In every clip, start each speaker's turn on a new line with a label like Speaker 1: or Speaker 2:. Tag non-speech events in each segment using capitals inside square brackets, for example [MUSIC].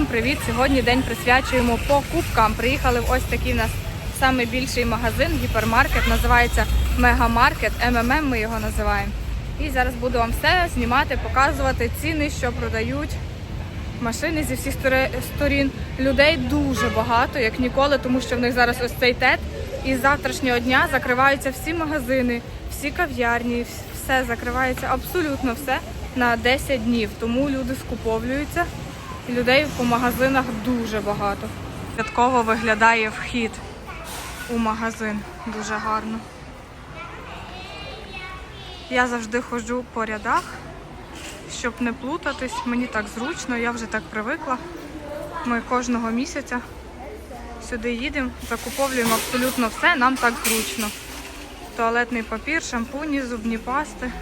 Speaker 1: Всім привіт! Сьогодні день присвячуємо покупкам. Приїхали в ось такий в нас найбільший магазин, гіпермаркет. Називається Мегамаркет. МММ ми його називаємо. І зараз буду вам все знімати, показувати ціни, що продають. Машини зі всіх сторін. Людей дуже багато, як ніколи, тому що в них зараз ось цей тет. І з завтрашнього дня закриваються всі магазини, всі кав'ярні, все закривається, абсолютно все на 10 днів. Тому люди скуповуються. Людей по магазинах дуже багато. Святково виглядає вхід у магазин. Дуже гарно. Я завжди ходжу по рядах, щоб не плутатись. Мені так зручно, я вже так привикла. Ми кожного місяця сюди їдемо, закуповуємо абсолютно все, нам так зручно. Туалетний папір, шампуні, зубні пасти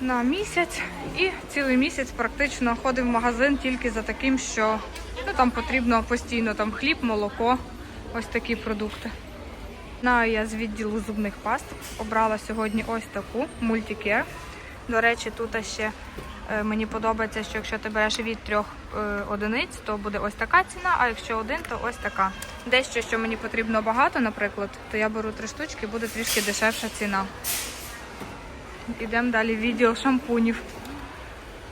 Speaker 1: на місяць і цілий місяць практично ходив в магазин тільки за таким, що ну, там потрібно постійно там хліб, молоко, ось такі продукти. На я з відділу зубних паст обрала сьогодні ось таку мультикер. До речі, тут ще е, мені подобається, що якщо ти береш від трьох е, одиниць, то буде ось така ціна, а якщо один, то ось така. Дещо, що мені потрібно багато, наприклад, то я беру три штучки, буде трішки дешевша ціна. Ідемо далі в відділ шампунів.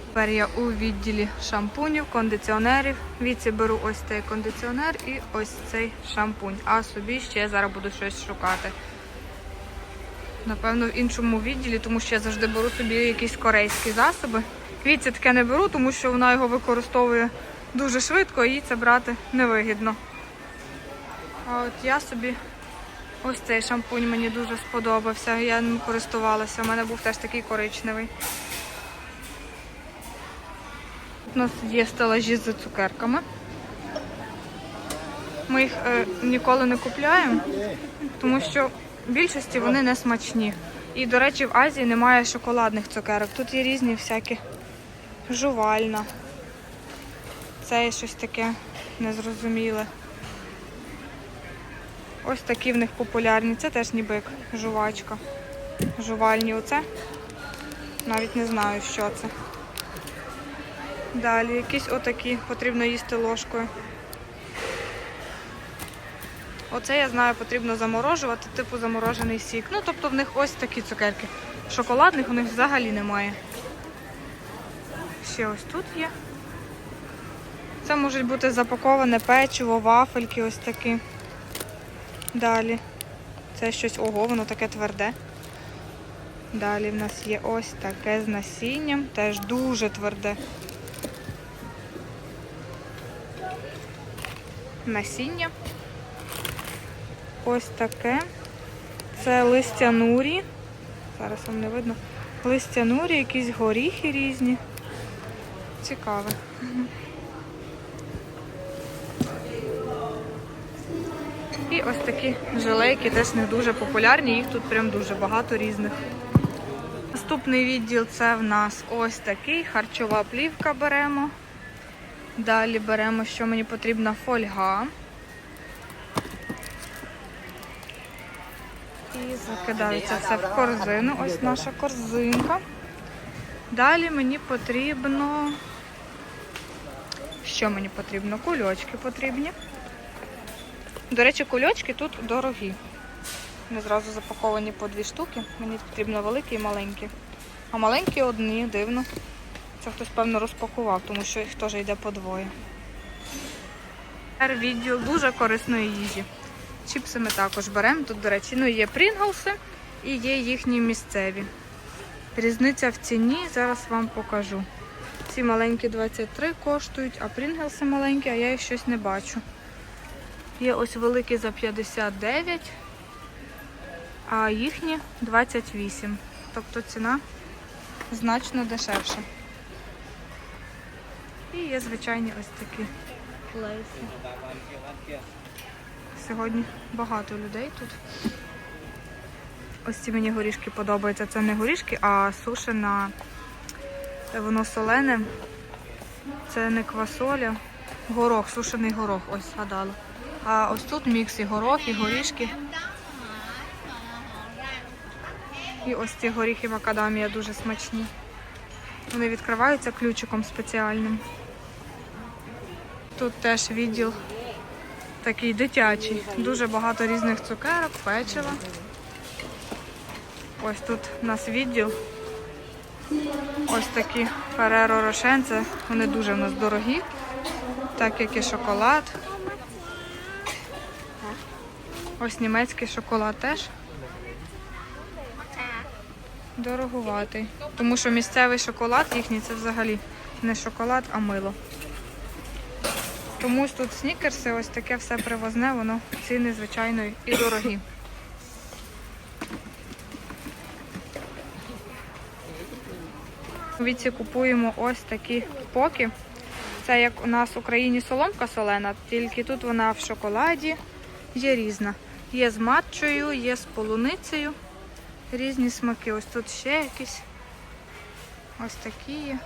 Speaker 1: Тепер я у відділі шампунів, кондиціонерів. Віці беру ось цей кондиціонер і ось цей шампунь. А собі ще зараз буду щось шукати. Напевно, в іншому відділі, тому що я завжди беру собі якісь корейські засоби. Квітці таке не беру, тому що вона його використовує дуже швидко і їй це брати невигідно. А от я собі Ось цей шампунь мені дуже сподобався. Я ним користувалася. У мене був теж такий коричневий. Тут у нас є стелажі з цукерками. Ми їх е, ніколи не купляємо, тому що в більшості вони не смачні. І, до речі, в Азії немає шоколадних цукерок. Тут є різні всякі жувальна. Це є щось таке незрозуміле. Ось такі в них популярні. Це теж ніби як жувачка. Жувальні оце. Навіть не знаю, що це. Далі якісь отакі потрібно їсти ложкою. Оце я знаю, потрібно заморожувати, типу заморожений сік. Ну, тобто в них ось такі цукерки. Шоколадних у них взагалі немає. Ще ось тут є. Це можуть бути запаковане печиво, вафельки ось такі. Далі. Це щось, ого, воно таке тверде. Далі в нас є ось таке з насінням, теж дуже тверде. Насіння. Ось таке. Це листя нурі. Зараз вам не видно. Листя нурі, якісь горіхи різні. Цікаве. І ось такі жилейки теж не дуже популярні, їх тут прям дуже багато різних. Наступний відділ це в нас ось такий, харчова плівка беремо. Далі беремо, що мені потрібна фольга. І закидається все в корзину. Ось наша корзинка. Далі мені потрібно. Що мені потрібно? Кульочки потрібні. До речі, кульочки тут дорогі. Вони зразу запаковані по дві штуки. Мені потрібно великі і маленькі. А маленькі одні, дивно. Це хтось, певно, розпакував, тому що їх теж йде по двоє. Тепер відділ дуже корисної їжі. Чіпси ми також беремо. Тут, до речі, ну, є прінглси і є їхні місцеві. Різниця в ціні, зараз вам покажу. Ці маленькі 23 коштують, а прінглси маленькі, а я їх щось не бачу. Є ось великі за 59, а їхні 28. Тобто ціна значно дешевша. І є звичайні ось такі лейси. Сьогодні багато людей тут. Ось ці мені горішки подобаються. Це не горішки, а сушена, воно солене. Це не квасоля. Горох, сушений горох, ось згадала. А ось тут мікс і горох, і горішки. І ось ці горіхи макадамія дуже смачні. Вони відкриваються ключиком спеціальним. Тут теж відділ такий дитячий. Дуже багато різних цукерок, печива. Ось тут у нас відділ. Ось такі Ferrero Rocher. Це вони дуже в нас дорогі, так як і шоколад. Ось німецький шоколад теж. Дорогуватий. Тому що місцевий шоколад їхній це взагалі не шоколад, а мило. Тому тут снікерси, ось таке все привозне, воно ціни, звичайно, і дорогі. У Віці купуємо ось такі поки. Це як у нас в Україні соломка солена, тільки тут вона в шоколаді, є різна. Є з матчою, є з полуницею. Різні смаки. Ось тут ще якісь. Ось такі є.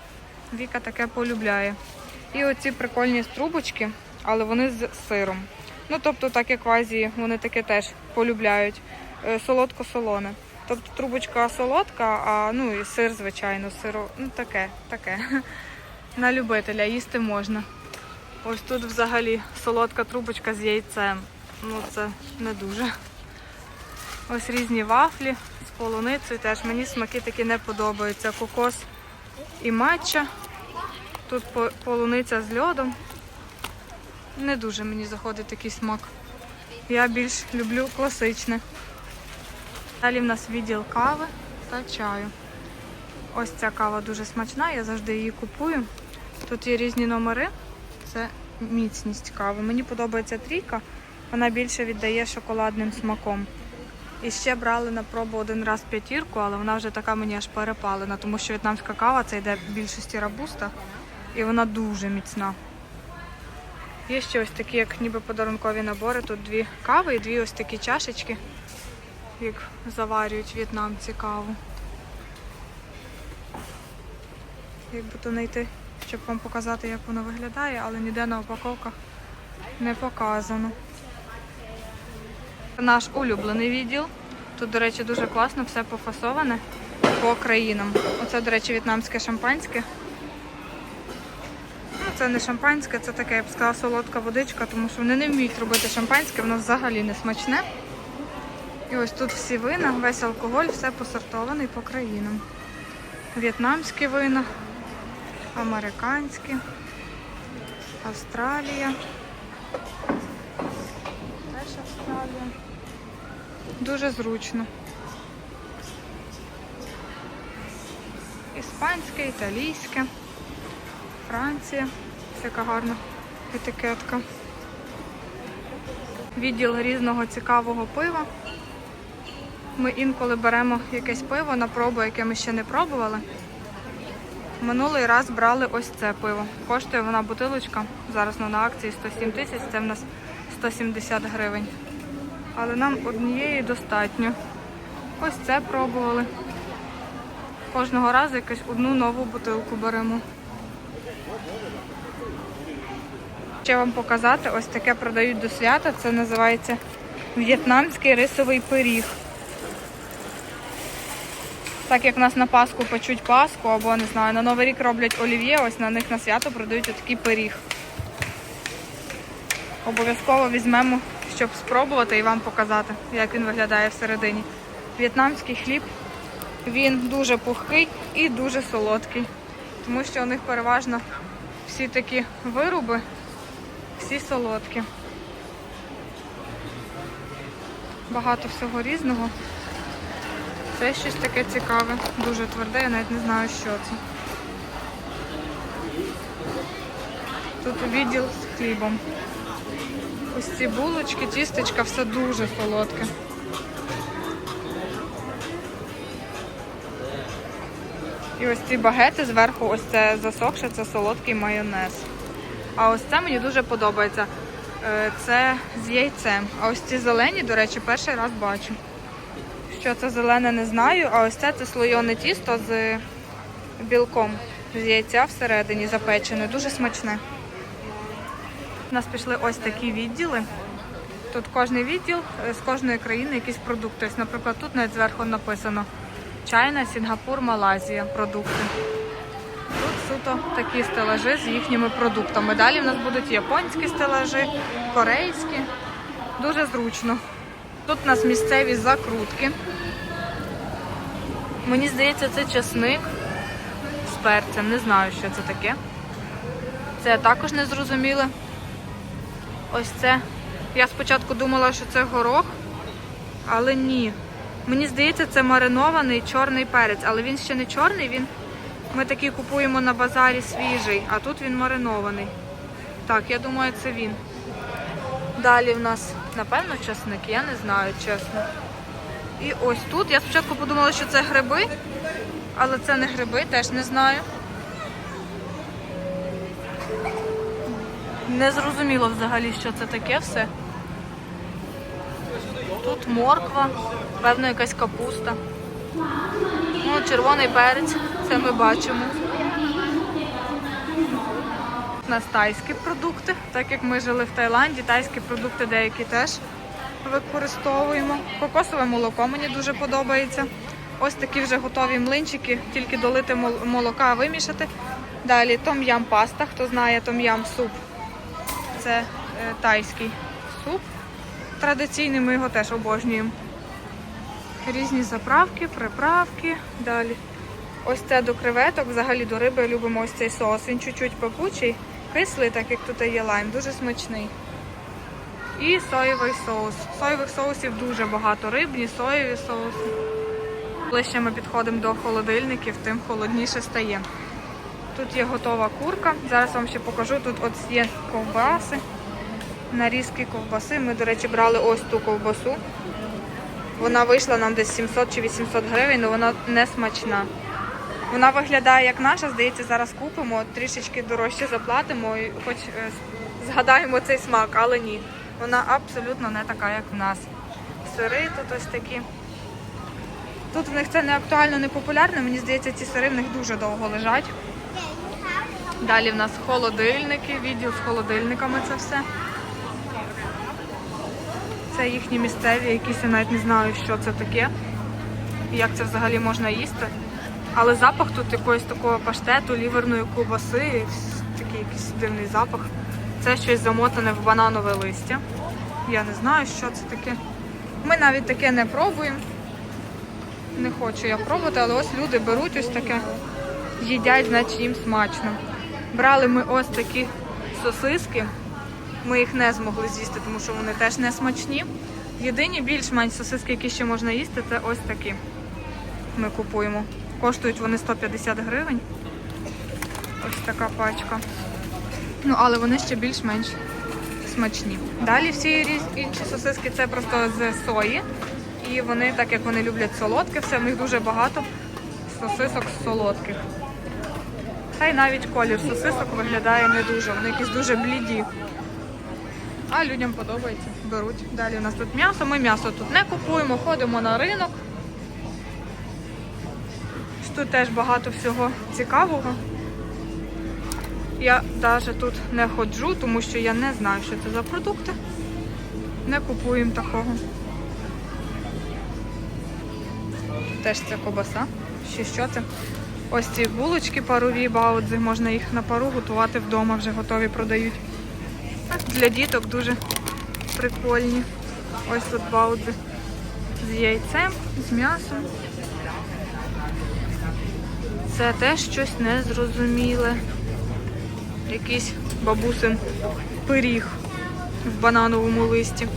Speaker 1: Віка таке полюбляє. І оці прикольні трубочки, але вони з сиром. Ну, тобто, так як в Азії, вони таке теж полюбляють. Е, Солодко-солоне. Тобто трубочка солодка, а ну і сир, звичайно, сиро. Ну таке, таке. [LAUGHS] На любителя їсти можна. Ось тут взагалі солодка трубочка з яйцем. Ну це не дуже. Ось різні вафлі з полуницею теж. Мені смаки такі не подобаються. Кокос і матча. Тут полуниця з льодом. Не дуже мені заходить такий смак. Я більш люблю класичне. Далі в нас відділ кави та чаю. Ось ця кава дуже смачна, я завжди її купую. Тут є різні номери. Це міцність кави. Мені подобається трійка, вона більше віддає шоколадним смаком. І ще брали на пробу один раз п'ятірку, але вона вже така мені аж перепалена, тому що в'єтнамська кава це йде в більшості рабуста, і вона дуже міцна. Є ще ось такі, як ніби подарункові набори. Тут дві кави і дві ось такі чашечки, як заварюють в'єтнамці каву. Як би то знайти, щоб вам показати, як воно виглядає, але ніде на упаковках не показано. Наш улюблений відділ. Тут, до речі, дуже класно все пофасоване по країнам. Оце, до речі, в'єтнамське шампанське. Ну, це не шампанське, це таке, я б сказала, солодка водичка, тому що вони не вміють робити шампанське, воно взагалі не смачне. І ось тут всі вина, весь алкоголь, все посортований по країнам. В'єтнамські вина, американські, Австралія. Теж Австралія. Дуже зручно. Іспанське, італійське, Франція. Яка гарна етикетка. Відділ різного цікавого пива. Ми інколи беремо якесь пиво на пробу, яке ми ще не пробували. Минулий раз брали ось це пиво. Коштує вона бутилочка. Зараз на акції 107 тисяч, це в нас 170 гривень. Але нам однієї достатньо. Ось це пробували. Кожного разу якусь одну нову бутилку беремо. Ще вам показати, ось таке продають до свята. Це називається в'єтнамський рисовий пиріг. Так як в нас на Пасху печуть Пасху, або не знаю, на Новий рік роблять олів'є, ось на них на свято продають отакий пиріг. Обов'язково візьмемо, щоб спробувати і вам показати, як він виглядає всередині. В'єтнамський хліб, він дуже пухкий і дуже солодкий, тому що у них переважно всі такі вироби, всі солодкі. Багато всього різного. Це щось таке цікаве, дуже тверде, я навіть не знаю, що це. Тут відділ з хлібом. Ось ці булочки, тістечка, все дуже солодке. І ось ці багети зверху, ось це засохше, це солодкий майонез. А ось це мені дуже подобається. Е, Це з яйцем. А ось ці зелені, до речі, перший раз бачу. Що це зелене, не знаю, а ось це це слойоне тісто з білком з яйця всередині запечене. Дуже смачне. У нас пішли ось такі відділи. Тут кожний відділ е, з кожної країни якісь продукти. Ось, наприклад, тут навіть зверху написано Чайна, Сінгапур, Малайзія продукти. Тут суто такі стелажі з їхніми продуктами. Далі в нас будуть японські стелажі, корейські. Дуже зручно. Тут у нас місцеві закрутки. Мені здається, це часник з перцем. Не знаю, що це таке. Це також не зрозуміла. Ось це. Я спочатку думала, що це горох, але ні. Мені здається, це маринований чорний перець, але він ще не чорний, він ми такий купуємо на базарі свіжий, а тут він маринований. Так, я думаю, це він. Далі в нас, напевно, часник, я не знаю, чесно. І ось тут. Я спочатку подумала, що це гриби, але це не гриби, теж не знаю. Не зрозуміло взагалі, що це таке все. Тут морква, певно, якась капуста. Ну, червоний перець, це ми бачимо. У нас тайські продукти, так як ми жили в Таїланді, тайські продукти деякі теж використовуємо. Кокосове молоко мені дуже подобається. Ось такі вже готові млинчики, тільки долити мол- молока, вимішати. Далі том-ям паста, хто знає том-ям суп. Це е, тайський суп. Традиційний ми його теж обожнюємо. Різні заправки, приправки. Далі. Ось це до креветок, взагалі до риби любимо ось цей соус. Він чуть-чуть пекучий, кислий, так як тут є лайм, дуже смачний. І соєвий соус. Соєвих соусів дуже багато. Рибні, соєві соуси. Ближче ми підходимо до холодильників, тим холодніше стає. Тут є готова курка. Зараз вам ще покажу. Тут от є ковбаси, нарізки ковбаси. Ми, до речі, брали ось ту ковбасу. Вона вийшла нам десь 700 чи 800 гривень, але вона не смачна. Вона виглядає як наша, здається, зараз купимо, трішечки дорожче заплатимо і хоч е, згадаємо цей смак, але ні. Вона абсолютно не така, як в нас. Сири тут ось такі. Тут в них це не актуально, не популярно. Мені здається, ці сири в них дуже довго лежать. Далі в нас холодильники, відділ з холодильниками це все. Це їхні місцеві, якісь я навіть не знаю, що це таке. І як це взагалі можна їсти. Але запах тут якогось такого паштету, ліверної ковбаси, такий якийсь дивний запах. Це щось замотане в бананове листя. Я не знаю, що це таке. Ми навіть таке не пробуємо. Не хочу я пробувати, але ось люди беруть ось таке, їдять, значить їм смачно. Брали ми ось такі сосиски. Ми їх не змогли з'їсти, тому що вони теж не смачні. Єдині більш-менш сосиски, які ще можна їсти, це ось такі. Ми купуємо. Коштують вони 150 гривень. Ось така пачка. Ну, але вони ще більш-менш смачні. Далі всі інші сосиски це просто з сої. І вони, так як вони люблять солодке, все в них дуже багато сосисок солодких. Та й навіть колір сосисок виглядає не дуже, вони якісь дуже бліді. А людям подобається, беруть. Далі у нас тут м'ясо. Ми м'ясо тут не купуємо, ходимо на ринок. Тут теж багато всього цікавого. Я навіть тут не ходжу, тому що я не знаю, що це за продукти. Не купуємо такого. Теж це кобаса. Ще що це? Ось ці булочки парові баудзи, можна їх на пару готувати вдома, вже готові продають. Для діток дуже прикольні. Ось тут баудзи з яйцем, з м'ясом. Це теж щось незрозуміле. Якийсь бабусин пиріг в банановому листі.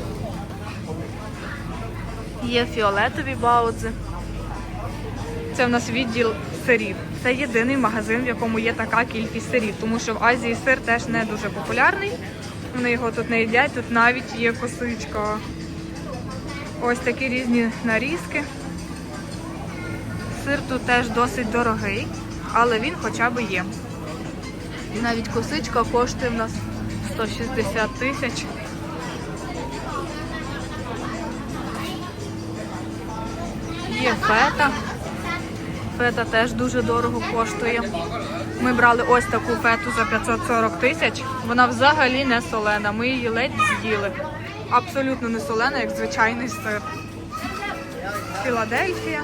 Speaker 1: Є фіолетові баудзи. Це в нас відділ сирів. Це єдиний магазин, в якому є така кількість сирів, тому що в Азії сир теж не дуже популярний. Вони його тут не їдять, тут навіть є косичка. Ось такі різні нарізки. Сир тут теж досить дорогий, але він хоча б є. Навіть косичка коштує в нас 160 тисяч. Є фета. Фета теж дуже дорого коштує. Ми брали ось таку фету за 540 тисяч. Вона взагалі не солена. Ми її ледь з'їли. Абсолютно не солена, як звичайний сир. Філадельфія.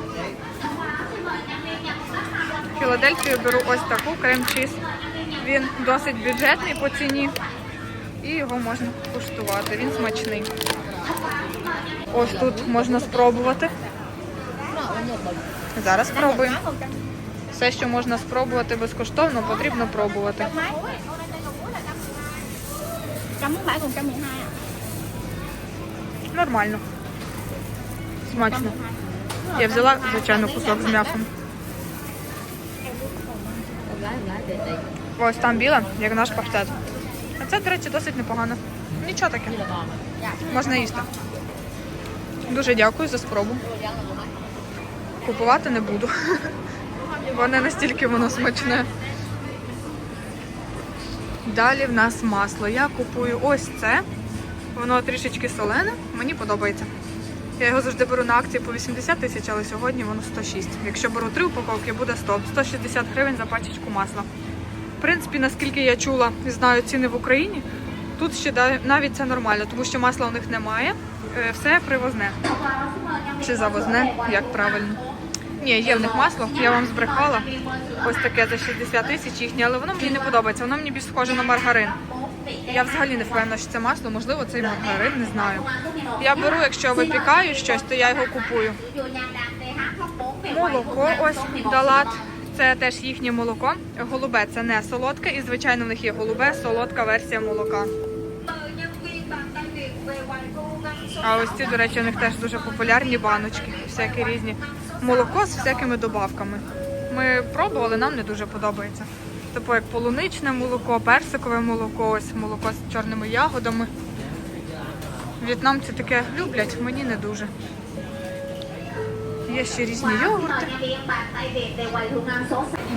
Speaker 1: Філадельфію беру ось таку крем-чіз. Він досить бюджетний по ціні. І його можна куштувати. Він смачний. Ось тут можна спробувати. Зараз спробуємо. Все, що можна спробувати безкоштовно, потрібно пробувати. Нормально. Смачно. Я взяла, звичайно, кусок з м'ясом. Ось там біле, як наш паштет. А це, до речі, досить непогано. Нічого таке. Можна їсти. Дуже дякую за спробу. Купувати не буду. [LAUGHS] Бо не настільки воно смачне. Далі в нас масло. Я купую ось це. Воно трішечки солене, мені подобається. Я його завжди беру на акції по 80 тисяч, але сьогодні воно 106. Якщо беру три упаковки, буде 100. 160 гривень за пачечку масла. В принципі, наскільки я чула і знаю ціни в Україні, тут ще навіть це нормально, тому що масла у них немає. Е, Все привозне. Чи завозне, як правильно. Ні, є в них масло, я вам збрехала. Ось таке за 60 тисяч їхнє, але воно мені не подобається. Воно мені більш схоже на маргарин. Я взагалі не впевнена, що це масло, можливо, це і маргарин, не знаю. Я беру, якщо випікаю щось, то я його купую. Молоко ось далат. Це теж їхнє молоко. Голубе це не солодке, і звичайно в них є голубе, солодка версія молока. А ось ці, до речі, у них теж дуже популярні баночки, всякі різні. Молоко з всякими добавками. Ми пробували, нам не дуже подобається. Типу як полуничне молоко, персикове молоко, ось молоко з чорними ягодами. В'єтнамці таке люблять, мені не дуже. Є ще різні йогурти.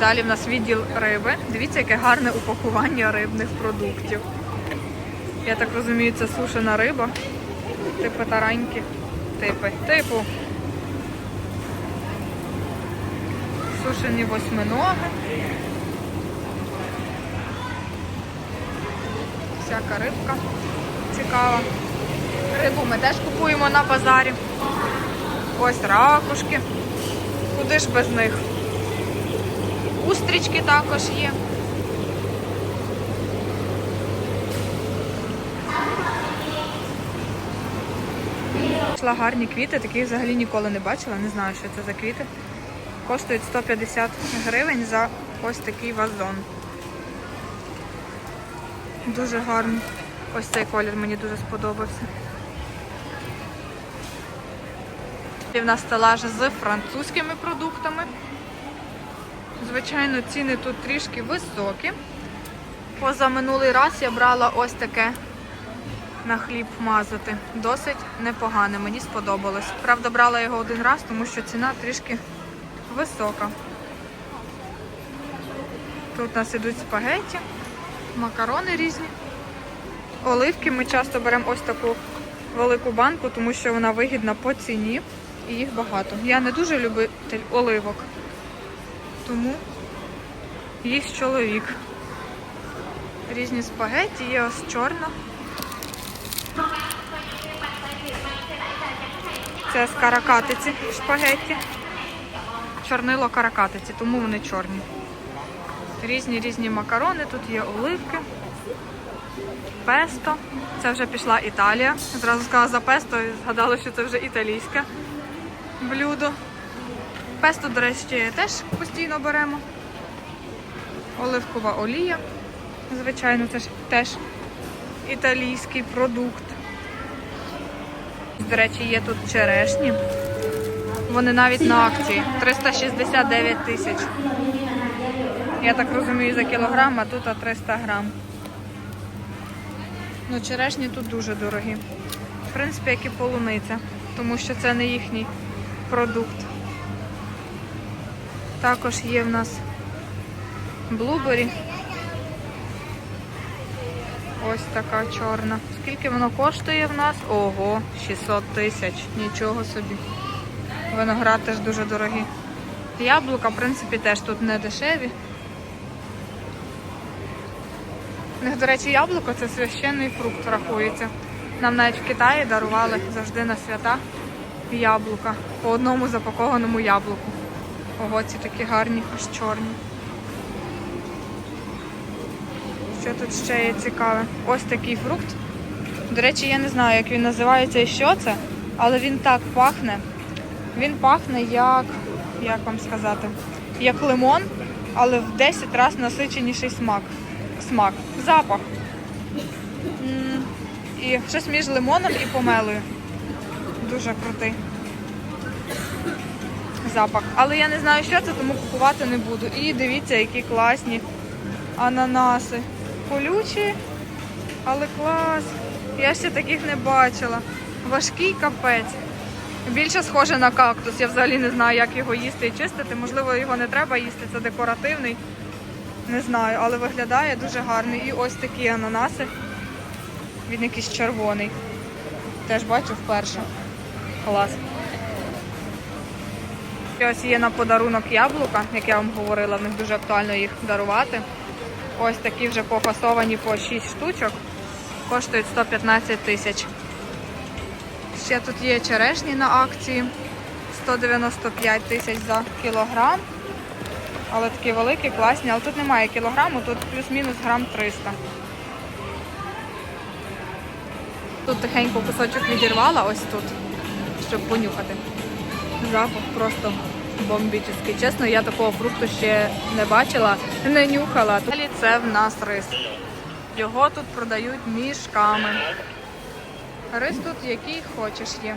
Speaker 1: Далі в нас відділ риби. Дивіться, яке гарне упакування рибних продуктів. Я так розумію, це сушена риба. Типу тараньки. Типи. Типу. Сушені восьминоги. Всяка рибка цікава. Рибу ми теж купуємо на базарі. Ось ракушки. Куди ж без них? Устрічки також є. Гарні квіти, такі взагалі ніколи не бачила, не знаю, що це за квіти. Коштують 150 гривень за ось такий вазон. Дуже гарний. Ось цей колір мені дуже сподобався. І в нас стелаж з французькими продуктами. Звичайно, ціни тут трішки високі. Поза минулий раз я брала ось таке на хліб мазати. Досить непогане, мені сподобалось. Правда, брала його один раз, тому що ціна трішки висока. Тут у нас ідуть спагеті, макарони різні. Оливки ми часто беремо ось таку велику банку, тому що вона вигідна по ціні і їх багато. Я не дуже любитель оливок, тому їх чоловік. Різні спагеті, є ось чорна. Це з каракатиці шпагетті. Чорнило каракатиці, тому вони чорні. Різні різні макарони, тут є оливки, песто. Це вже пішла Італія. Зразу сказала за песто і згадала, що це вже італійське блюдо. Песто, до речі, теж постійно беремо. Оливкова олія. Звичайно, це ж теж італійський продукт. До речі, є тут черешні. Вони навіть на акції. 369 тисяч. Я так розумію, за кілограм, а тут а 300 грам. Ну, черешні тут дуже дорогі. В принципі, як і полуниця, тому що це не їхній продукт. Також є в нас блубері. Ось така чорна. Скільки воно коштує в нас? Ого, 600 тисяч. Нічого собі. Виноград теж дуже дорогі. Яблука, в принципі, теж тут не дешеві. У них, до речі, яблуко це священний фрукт рахується. Нам навіть в Китаї дарували завжди на свята яблука по одному запакованому яблуку. Ого, ці такі гарні, аж чорні. Що тут ще є цікаве? Ось такий фрукт. До речі, я не знаю, як він називається і що це, але він так пахне. Він пахне як, як вам сказати, як лимон, але в 10 разів насиченіший смак. Смак. Запах. І щось між лимоном і помелою. Дуже крутий запах. Але я не знаю, що це, тому купувати не буду. І дивіться, які класні ананаси. Колючі, але клас. Я ще таких не бачила. Важкий капець. Більше схоже на кактус. Я взагалі не знаю, як його їсти і чистити. Можливо, його не треба їсти, це декоративний. Не знаю, але виглядає дуже гарний. І ось такі ананаси. Він якийсь червоний. Теж бачу вперше. Клас. І ось є на подарунок яблука, як я вам говорила, в них дуже актуально їх дарувати. Ось такі вже пофасовані по 6 штучок. Коштують 115 тисяч. Ще тут є черешні на акції. 195 тисяч за кілограм. Але такі великі, класні. Але тут немає кілограму, тут плюс-мінус грам 300. Тут тихенько кусочок відірвала, ось тут, щоб понюхати. Запах просто бомбічний. Чесно, я такого фрукту ще не бачила, не нюхала. Це в нас рис. Його тут продають мішками. Рис тут який хочеш є.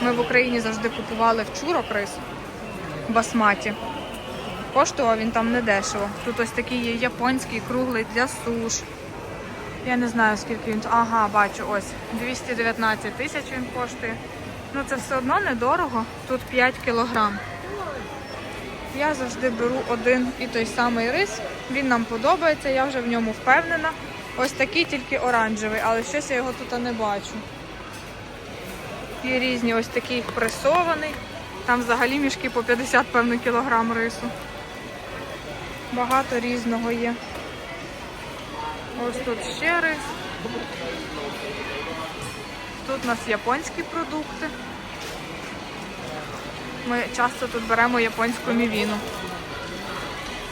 Speaker 1: Ми в Україні завжди купували вчурок рис в басматі. Коштував він там недешево. Тут ось такий є японський круглий для суш. Я не знаю, скільки він. Ага, бачу, ось. 219 тисяч він коштує. Ну це все одно недорого. Тут 5 кілограм. Я завжди беру один і той самий рис. Він нам подобається, я вже в ньому впевнена. Ось такий тільки оранжевий, але щось я його тут не бачу. Є різні ось такий пресований. Там взагалі мішки по 50 певно кілограм рису. Багато різного є. Ось тут ще рис. Тут у нас японські продукти. Ми часто тут беремо японську мівіну.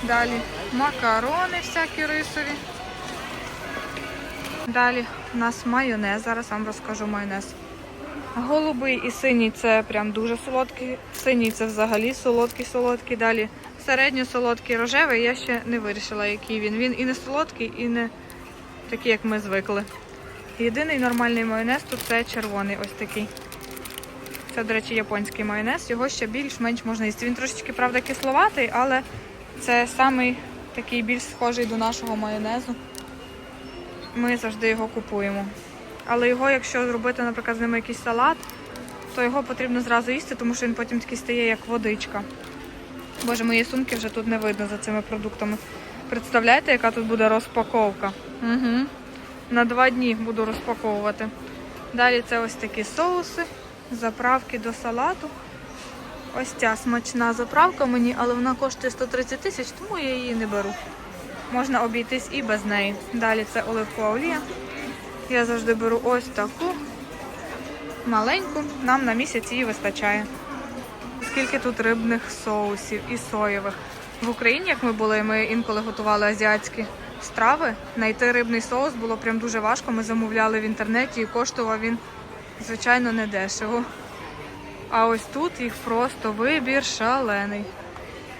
Speaker 1: Далі макарони всякі рисові. Далі у нас майонез. Зараз вам розкажу майонез. Голубий і синій це прям дуже солодкий. Синій це взагалі солодкий, солодкий. Далі середньо солодкий рожевий. Я ще не вирішила, який він. Він і не солодкий, і не такий, як ми звикли. Єдиний нормальний майонез тут це червоний, ось такий. Це, до речі, японський майонез. Його ще більш-менш можна їсти. Він трошечки, правда, кисловатий, але це самий такий більш схожий до нашого майонезу. Ми завжди його купуємо. Але його, якщо зробити, наприклад, з ними якийсь салат, то його потрібно зразу їсти, тому що він потім такий стає як водичка. Боже, мої сумки вже тут не видно за цими продуктами. Представляєте, яка тут буде розпаковка? Угу. На два дні буду розпаковувати. Далі це ось такі соуси, заправки до салату. Ось ця смачна заправка мені, але вона коштує 130 тисяч, тому я її не беру. Можна обійтись і без неї. Далі це оливкова олія. Я завжди беру ось таку маленьку, нам на місяць її вистачає. Скільки тут рибних соусів і соєвих. В Україні, як ми були, ми інколи готували азіатські страви. Знайти рибний соус було прям дуже важко. Ми замовляли в інтернеті і коштував він, звичайно, недешево. А ось тут їх просто вибір шалений.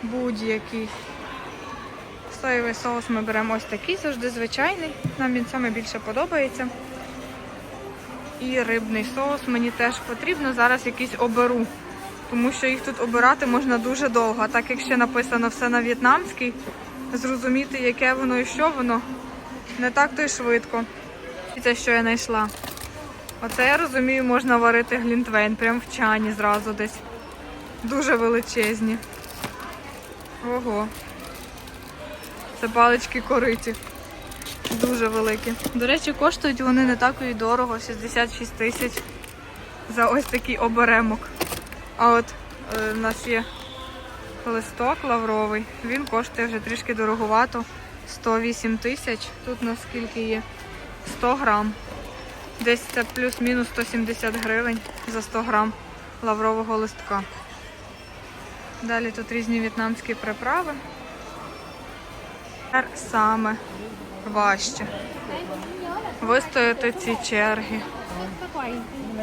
Speaker 1: Будь-який. Соєвий соус ми беремо ось такий, завжди звичайний. Нам він саме більше подобається. І рибний соус мені теж потрібно. Зараз якийсь оберу. Тому що їх тут обирати можна дуже довго. А так як ще написано все на в'єтнамській, зрозуміти, яке воно і що воно, не так то й швидко. І це, що я знайшла. Оце я розумію, можна варити глінтвейн, прям в чані зразу десь. Дуже величезні. Ого. Це палички кориті. Дуже великі. До речі, коштують вони не так і дорого, 66 тисяч за ось такий оберемок. А от е, у нас є листок лавровий, він коштує вже трішки дороговато. 108 тисяч. Тут наскільки є 100 грам. Десь це плюс-мінус 170 гривень за 100 грам лаврового листка. Далі тут різні в'єтнамські приправи. Тепер саме важче вистояти ці черги.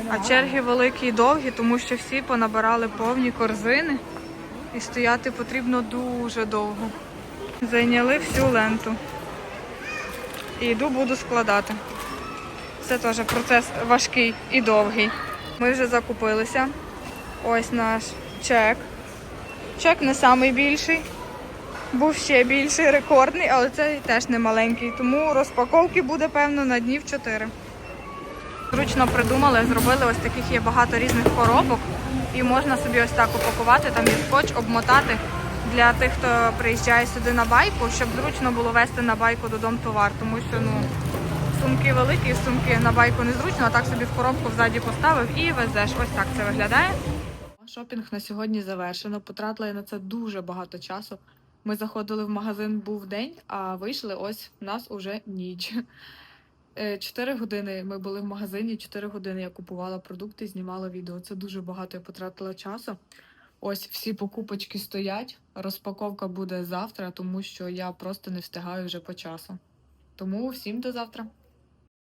Speaker 1: А черги великі і довгі, тому що всі понабирали повні корзини і стояти потрібно дуже довго. Зайняли всю ленту. І йду буду складати. Це теж процес важкий і довгий. Ми вже закупилися. Ось наш чек. Чек не самий більший. Був ще більший, рекордний, але цей теж не маленький. Тому розпаковки буде, певно, на днів 4. Зручно придумали, зробили ось таких є багато різних коробок, і можна собі ось так упакувати, там є скотч, обмотати для тих, хто приїжджає сюди на байку, щоб зручно було вести на байку додому товар, тому що ну сумки великі, сумки на байку незручно, а так собі в коробку взаді поставив і везеш. Ось так це виглядає. Шопінг на сьогодні завершено. Потратила я на це дуже багато часу. Ми заходили в магазин, був день, а вийшли ось в нас уже ніч. Е, Чотири години ми були в магазині, чотири години я купувала продукти, знімала відео. Це дуже багато я потратила часу. Ось всі покупочки стоять. Розпаковка буде завтра, тому що я просто не встигаю вже по часу. Тому всім до завтра.